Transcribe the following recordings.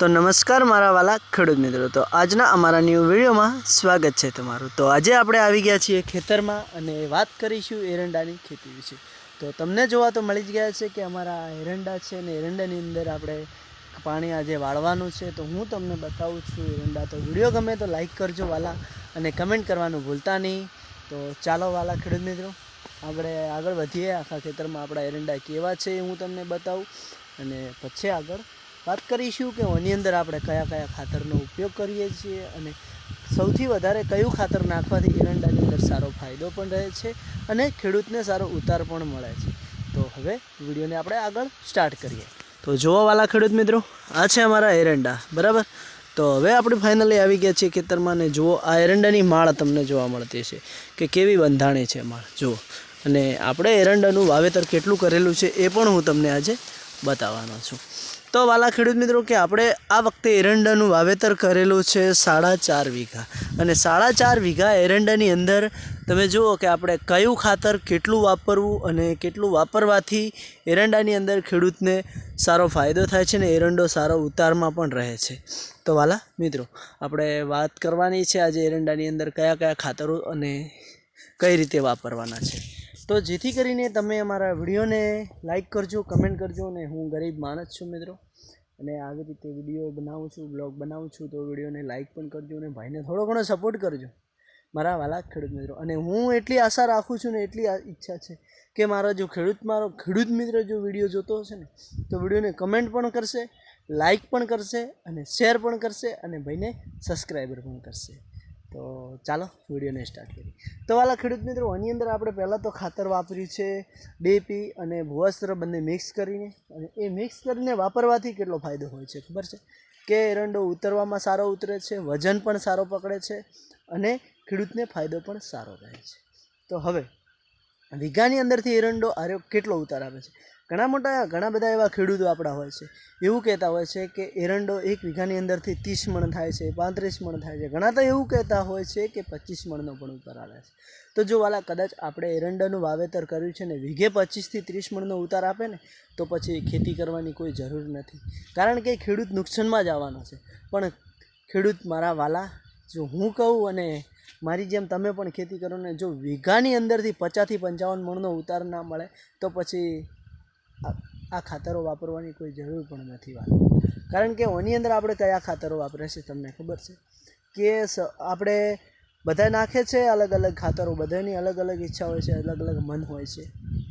તો નમસ્કાર મારા વાલા ખેડૂત મિત્રો. તો આજના અમારા ન્યૂ વિડીયોમાં સ્વાગત છે તમારું. તો આજે આપણે આવી ગયા છીએ ખેતરમાં અને વાત કરીશું એરંડાની ખેતી વિશે. તો તમને જોવા તો મળી જ ગયા છે કે અમારા એરંડા છે ને એરંડાની અંદર આપણે પાણી આજે વાળવાનું છે. તો હું તમને બતાવું છું એરંડા. તો વીડિયો ગમે તો લાઈક કરજો વાલા અને કમેન્ટ કરવાનું ભૂલતા નહીં. તો ચાલો વાલા ખેડૂત મિત્રો, આપણે આગળ વધીએ આખા ખેતરમાં આપણા એરંડા કેવા છે એ હું તમને બતાવું. અને પછી આગળ વાત કરીશું કે આની અંદર આપણે કયા કયા ખાતરનો ઉપયોગ કરીએ છીએ અને સૌથી વધારે કયું ખાતર નાખવાથી એરંડાની અંદર સારો ફાયદો પણ રહે છે અને ખેડૂતને સારો ઉતાર પણ મળે છે. તો હવે વિડીયોને આપણે આગળ સ્ટાર્ટ કરીએ. તો જોવાવાલા ખેડૂત મિત્રો, આ છે અમારા એરંડા, બરાબર? તો હવે આપણે ફાઇનલી આવી ગયા છીએ ખેતરમાં ને જુઓ આ એરંડાની માળ તમને જોવા મળતી છે કે કેવી બંધાણી છે માળ. જુઓ, અને આપણે એરંડાનું વાવેતર કેટલું કરેલું છે એ પણ હું તમને આજે બતાવવાનો છું. તો વાલા ખેડૂત મિત્રો કે આપણે આ વખતે એરંડાનું વાવેતર કરેલું છે સાડા ચાર વીઘા. અને સાડા ચાર વીઘા એરંડાની અંદર તમે જુઓ કે આપણે કયું ખાતર કેટલું વાપરવું અને કેટલું વાપરવાથી એરંડાની અંદર ખેડૂતને સારો ફાયદો થાય છે ને એરંડો સારો ઉતારમાં પણ રહે છે. તો વાલા મિત્રો, આપણે વાત કરવાની છે આજે એરંડાની અંદર કયા કયા ખાતરો અને કઈ રીતે વાપરવાના છે. તો જેથી કરીને તમે અમારા વિડીયોને લાઈક કરજો કમેન્ટ કરજો અને હું ગરીબ માણસ છું મિત્રો. અને આવી રીતે વીડિયો બનાવું છું બ્લોગ બનાવું છું, તો વિડીયોને લાઈક પણ કરજો અને ભાઈને થોડો ઘણો સપોર્ટ કરજો. મારા વાલા ખેડૂત મિત્રો. અને હું એટલી આશા રાખું છું ને એટલી ઈચ્છા છે કે મારા જો ખેડૂત, મારો ખેડૂત મિત્ર જો વીડિયો જોતો હશે ને, તો વિડીયોને કમેન્ટ પણ કરશે લાઈક પણ કરશે અને શેર પણ કરશે અને ભાઈને સબસ્ક્રાઈબર પણ કરશે. તો ચાલો, વિડીયોને સ્ટાર્ટ કરીએ. તો વાલા ખેડૂત મિત્રો, આની અંદર આપણે પહેલાં તો ખાતર વાપર્યું છે, ડીપી અને ભુવાસ્ત્ર બંને મિક્સ કરીને. અને એ મિક્સ કરીને વાપરવાથી કેટલો ફાયદો હોય છે, ખબર છે? કે એરંડો ઉતરવામાં સારો ઉતરે છે, વજન પણ સારો પકડે છે, અને ખેડૂતને ફાયદો પણ સારો રહે છે. તો હવે, વીઘાની અંદરથી એરંડો આર્યો કેટલો ઉતાર આવે છે? ઘણા મોટા, ઘણા બધા એવા ખેડૂતો આપણા હોય છે. એવું કહેતા હોય છે કે એરંડો એક વીઘાની અંદરથી ત્રીસ મણ થાય છે, પાંત્રીસ મણ થાય છે. ઘણા તો એવું કહેતા હોય છે કે પચીસ મણનો પણ ઉતાર આવે છે. તો જો વાલા કદાચ આપણે એરંડાનું વાવેતર કર્યું છે ને વીઘે પચીસથી ત્રીસ મણનો ઉતાર આપે ને, તો પછી ખેતી કરવાની કોઈ જરૂર નથી. કારણ કે ખેડૂત નુકસાનમાં જ આવવાનો છે. પણ ખેડૂત મારા વાલા, જો હું કહું અને મારી જેમ તમે પણ ખેતી કરો ને, જો વીઘાની અંદરથી પચાસથી પંચાવન મણનો ઉતાર ના મળે, તો પછી આ ખાતરો વાપરવાની કોઈ જરૂર પણ નથી વાત. કારણ કે ઓની અંદર આપણે કયા ખાતરો વાપરે છે તમને ખબર છે? કે આપણે બધા નાખે છે અલગ અલગ ખાતરો બધાની અલગ અલગ ઈચ્છા હોય છે, અલગ અલગ મન હોય છે.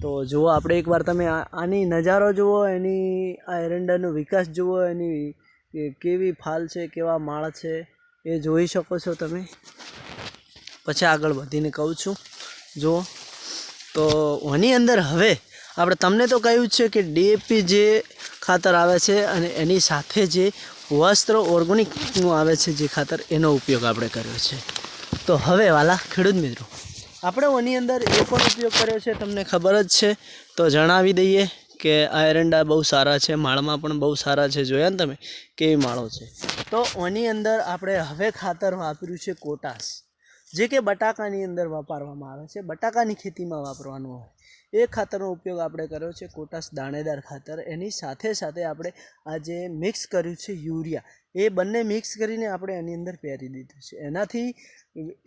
તો જુઓ, આપણે એકવાર તમે આની નજારો જુઓ, એની આ એરંડાનો વિકાસ જુઓ, એની કેવી ફાલ છે, કેવા માળ છે, એ જોઈ શકો છો તમે. પછી આગળ વધીને કહું છું. જુઓ, તો ઓની અંદર હવે આપણે તમને તો કહ્યું છે કે ડીએપી જે ખાતર આવે છે અને એની સાથે જે વસ્ત્ર ઓર્ગોનિકનું આવે છે જે ખાતર, એનો ઉપયોગ આપણે કર્યો છે. તો હવે વાલા ખેડૂત મિત્રો, આપણે એની અંદર એ પણ ઉપયોગ કર્યો છે, તમને ખબર જ છે. તો જણાવી દઈએ કે આ એરંડા બહુ સારા છે, માળમાં પણ બહુ સારા છે. જોયા ને તમે? કેવી માળો છે? તો એની અંદર આપણે હવે ખાતર વાપર્યું છે કોટાસ જે કે બટાકાની અંદર વાપરવામાં આવે છે, બટાકાની ખેતીમાં વાપરવાનું હોય. એ ખાતરનો ઉપયોગ આપણે કર્યો છે કોટાસ દાણેદાર ખાતર. એની સાથે સાથે આપણે આ જે મિક્સ કર્યું છે યુરિયા, એ બંને મિક્સ કરીને આપણે એની અંદર પહેરી દીધું છે. એનાથી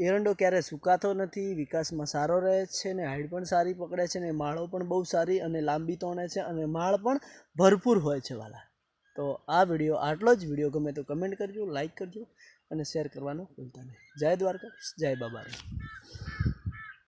એરંડો ક્યારે સુકાતો નથી, વિકાસમાં સારો રહે છે ને હાઈટ પણ સારી પકડે છે ને માળો પણ બહુ સારી અને લાંબી તોણે છે અને માળ પણ ભરપૂર હોય છે વાલા. તો આ વીડિયો, આટલો જ વીડિયો ગમે તો કમેન્ટ કરજો લાઇક કરજો અને શેર કરવાનું ભૂલતા નહીં. જય દ્વારકા જય બાબારી